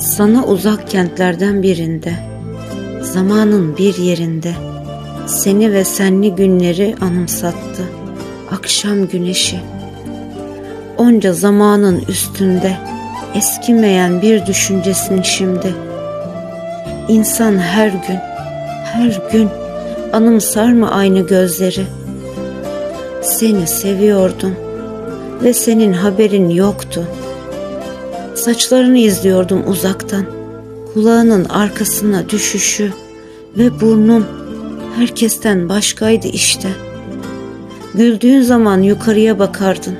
Sana uzak kentlerden birinde, zamanın bir yerinde, seni ve senli günleri anımsattı. Akşam güneşi. Onca zamanın üstünde, eskimeyen bir düşüncesin şimdi. İnsan her gün, her gün anımsar mı aynı gözleri? Seni seviyordum ve senin haberin yoktu. Saçlarını izliyordum uzaktan. Kulağının arkasına düşüşü ve burnun herkesten başkaydı işte. Güldüğün zaman yukarıya bakardın.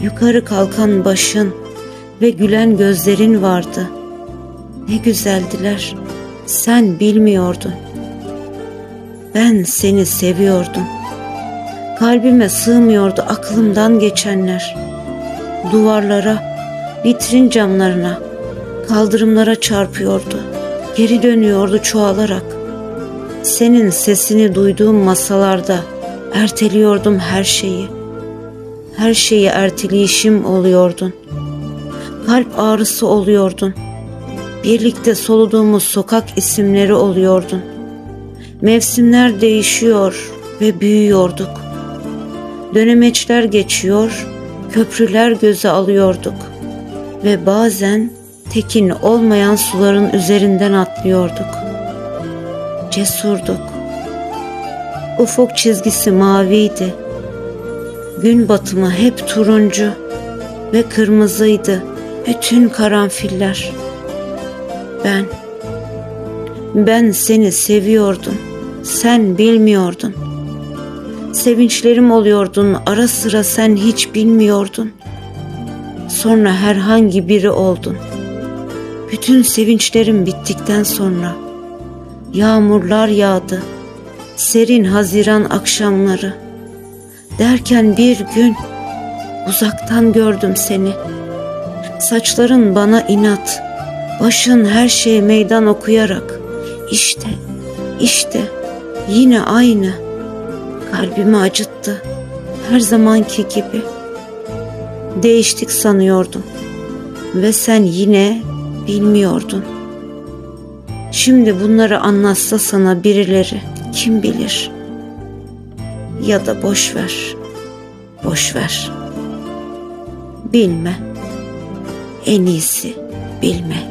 Yukarı kalkan başın ve gülen gözlerin vardı. Ne güzeldiler. Sen bilmiyordun. Ben seni seviyordum. Kalbime sığmıyordu aklımdan geçenler. Duvarlara, vitrin camlarına, kaldırımlara çarpıyordu. Geri dönüyordu çoğalarak. Senin sesini duyduğum masalarda erteliyordum her şeyi. Her şeyi erteleyişim oluyordun. Kalp ağrısı oluyordun. Birlikte soluduğumuz sokak isimleri oluyordun. Mevsimler değişiyor ve büyüyorduk. Dönemeçler geçiyor, köprüler göze alıyorduk ve bazen tekin olmayan suların üzerinden atlıyorduk. Cesurduk. Ufuk çizgisi maviydi. Gün batımı hep turuncu ve kırmızıydı. Bütün karanfiller. Ben ben seni seviyordum. Sen bilmiyordun. Sevinçlerim oluyordun. Ara sıra sen hiç bilmiyordun. Sonra herhangi biri oldun. Bütün sevinçlerim bittikten sonra yağmurlar yağdı. Serin Haziran akşamları. Derken bir gün uzaktan gördüm seni. Saçların bana inat, başın her şeye meydan okuyarak. İşte, işte yine aynı. Kalbimi acıttı. Her zamanki gibi. Değiştik sanıyordum. Ve sen yine bilmiyordun. Şimdi bunları anlatsa sana birileri kim bilir? Ya da boş ver. Boş ver. Bilme. En iyisi bilme.''